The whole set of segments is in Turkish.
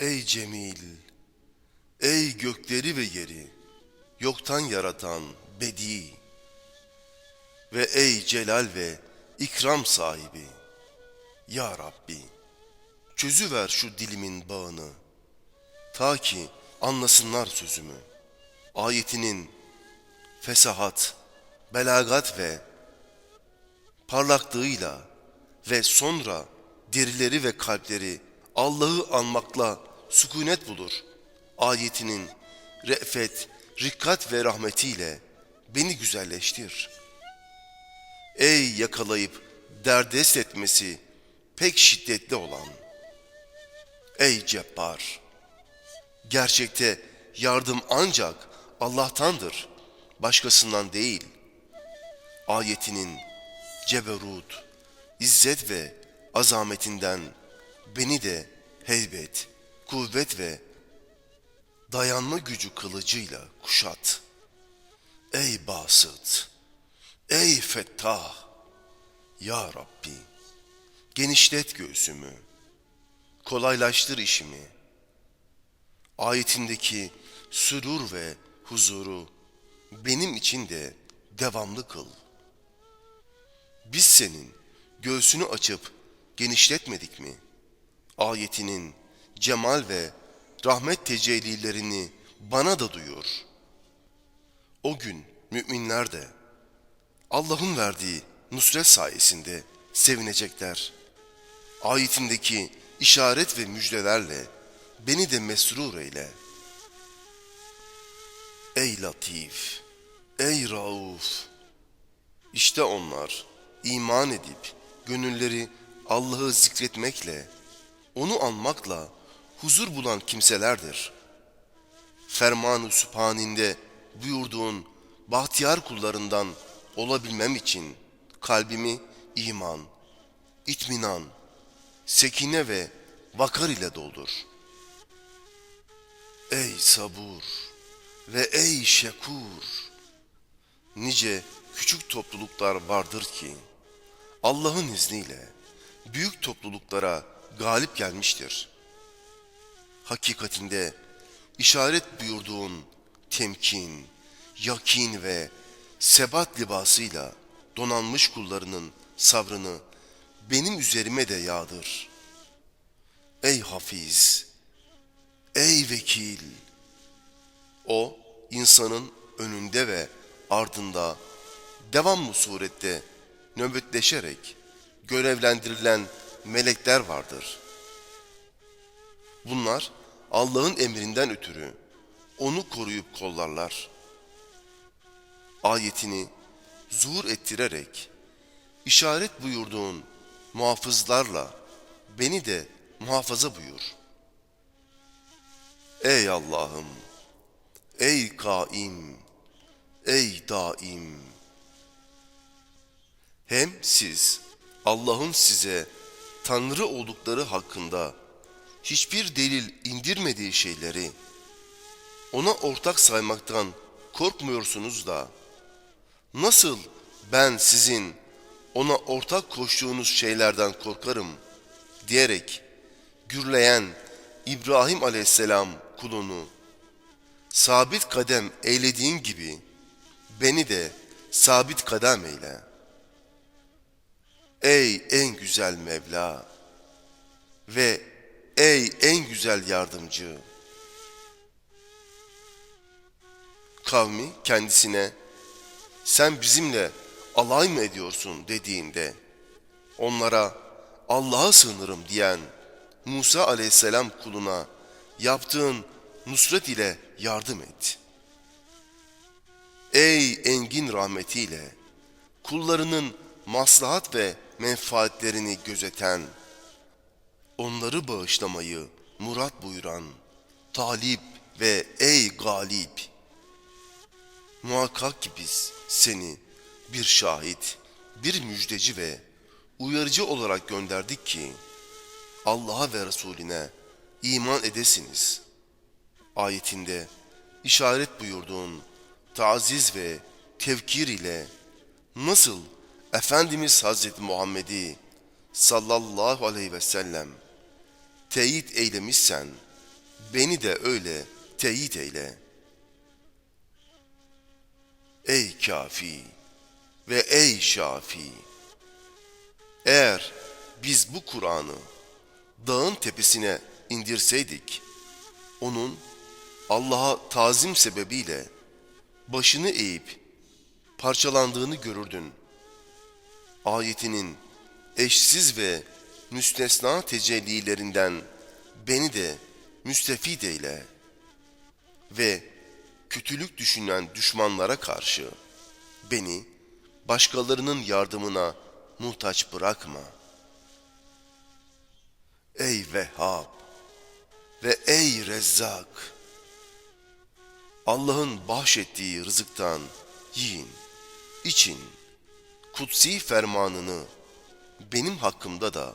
Ey Cemil, ey gökleri ve yeri, yoktan yaratan Bedi ve ey celal ve ikram sahibi, Ya Rabbi, çözüver şu dilimin bağını, ta ki anlasınlar sözümü. Ayetinin fesahat, belagat ve parlaklığıyla ve sonra derileri ve kalpleri Allah'ı anmakla sükunet bulur. Ayetinin re'fet, rikkat ve rahmetiyle beni güzelleştir. Ey yakalayıp derdest etmesi pek şiddetli olan. Ey cebbar! Gerçekte yardım ancak Allah'tandır, başkasından değil. Ayetinin ceberut, izzet ve azametinden beni de heybet, kuvvet ve dayanma gücü kılıcıyla kuşat. Ey Basıt, ey Fettah, Ya Rabbi, genişlet göğsümü, kolaylaştır işimi. Ayetindeki sürur ve huzuru benim için de devamlı kıl. Biz senin göğsünü açıp genişletmedik mi? Ayetinin cemal ve rahmet tecellilerini bana da duyur. O gün müminler de Allah'ın verdiği nusret sayesinde sevinecekler. Ayetindeki işaret ve müjdelerle beni de mesrur eyle. Ey Latif, ey Rauf, işte onlar iman edip gönülleri Allah'ı zikretmekle, onu anmakla huzur bulan kimselerdir. Ferman-ı Sübhaninde buyurduğun bahtiyar kullarından olabilmem için kalbimi iman, itminan, sekine ve vakar ile doldur. Ey sabur ve ey şekur! Nice küçük topluluklar vardır ki Allah'ın izniyle büyük topluluklara galip gelmiştir. Hakikatinde işaret buyurduğun temkin, yakin ve sebat libasıyla donanmış kullarının sabrını benim üzerime de yağdır. Ey Hafiz, ey Vekil! O insanın önünde ve ardında devamlı surette nöbetleşerek görevlendirilen melekler vardır. Bunlar Allah'ın emrinden ötürü onu koruyup kollarlar. Ayetini zuhur ettirerek işaret buyurduğun muhafızlarla beni de muhafaza buyur. Ey Allah'ım, ey kaim, ey daim. Hem siz Allah'ın size Tanrı oldukları hakkında hiçbir delil indirmediği şeyleri ona ortak saymaktan korkmuyorsunuz da nasıl ben sizin ona ortak koştuğunuz şeylerden korkarım diyerek gürleyen İbrahim aleyhisselam kulunu sabit kadem eylediğin gibi beni de sabit kadem eyle. Ey en güzel Mevla ve ey en güzel yardımcı. Kavmi kendisine sen bizimle alay mı ediyorsun dediğinde onlara Allah'a sığınırım diyen Musa aleyhisselam kuluna yaptığın nusret ile yardım et. Ey engin rahmetiyle kullarının maslahat ve menfaatlerini gözeten, onları bağışlamayı murat buyuran, talip ve ey galip, muhakkak ki biz seni bir şahit, bir müjdeci ve uyarıcı olarak gönderdik ki, Allah'a ve Resulüne iman edesiniz. Ayetinde işaret buyurduğun taziz ve tevkir ile nasıl Efendimiz Hazreti Muhammed'i sallallahu aleyhi ve sellem teyit eylemişsen beni de öyle teyit eyle. Ey kafi ve ey şafi! Eğer biz bu Kur'an'ı dağın tepesine indirseydik, onun Allah'a tazim sebebiyle başını eğip parçalandığını görürdün. Ayetinin eşsiz ve müstesna tecellilerinden beni de müstefid eyle ve kötülük düşünen düşmanlara karşı beni başkalarının yardımına muhtaç bırakma. Ey Vehhab ve ey Rezzak! Allah'ın bahşettiği rızıktan yiyin, için, kutsi fermanını benim hakkımda da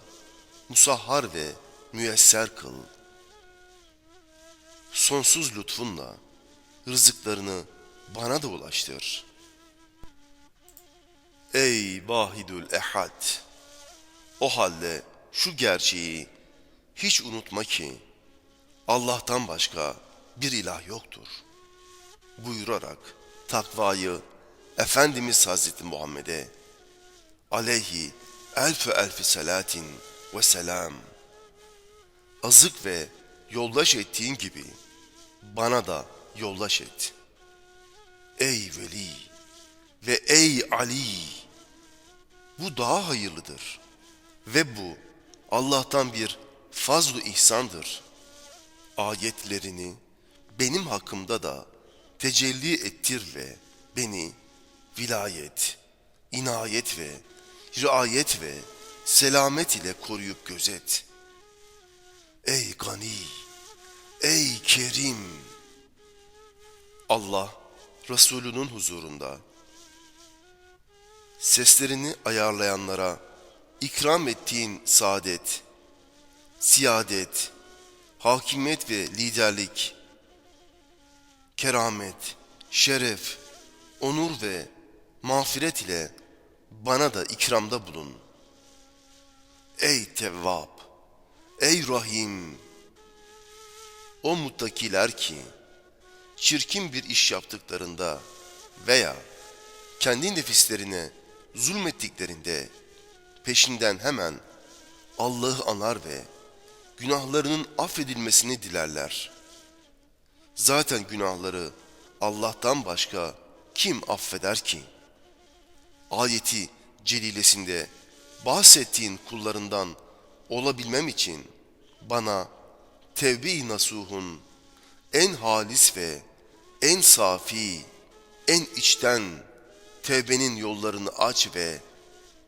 musahhar ve müyesser kıl. Sonsuz lütfunla rızıklarını bana da ulaştır. Ey Vahidül Ehad! O halde şu gerçeği hiç unutma ki Allah'tan başka bir ilah yoktur. Buyurarak takvayı Efendimiz Hazreti Muhammed'e aleyhi elfü elfi salatin ve selam azık ve yoldaş ettiğin gibi bana da yoldaş et. Ey veli ve ey Ali bu daha hayırlıdır ve bu Allah'tan bir fazl-ı ihsandır. Ayetlerini benim hakkımda da tecelli ettir ve beni vilayet, inayet ve riayet ve selamet ile koruyup gözet. Ey gani, ey kerim! Allah Resulünün huzurunda seslerini ayarlayanlara ikram ettiğin saadet, siyadet, hakimiyet ve liderlik, keramet, şeref, onur ve mağfiret ile bana da ikramda bulun. Ey Tevvab, ey Rahim! O muttakiler ki, çirkin bir iş yaptıklarında veya kendi nefislerine zulmettiklerinde peşinden hemen Allah'ı anar ve günahlarının affedilmesini dilerler. Zaten günahları Allah'tan başka kim affeder ki? Ayeti celilesinde bahsettiğin kullarından olabilmem için bana tevbe-i nasuhun en halis ve en safi, en içten tevbenin yollarını aç ve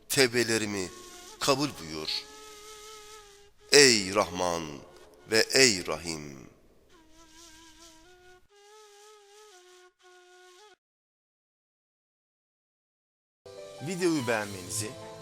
tevbelerimi kabul buyur. Ey Rahman ve ey Rahim! Videoyu beğenmenizi,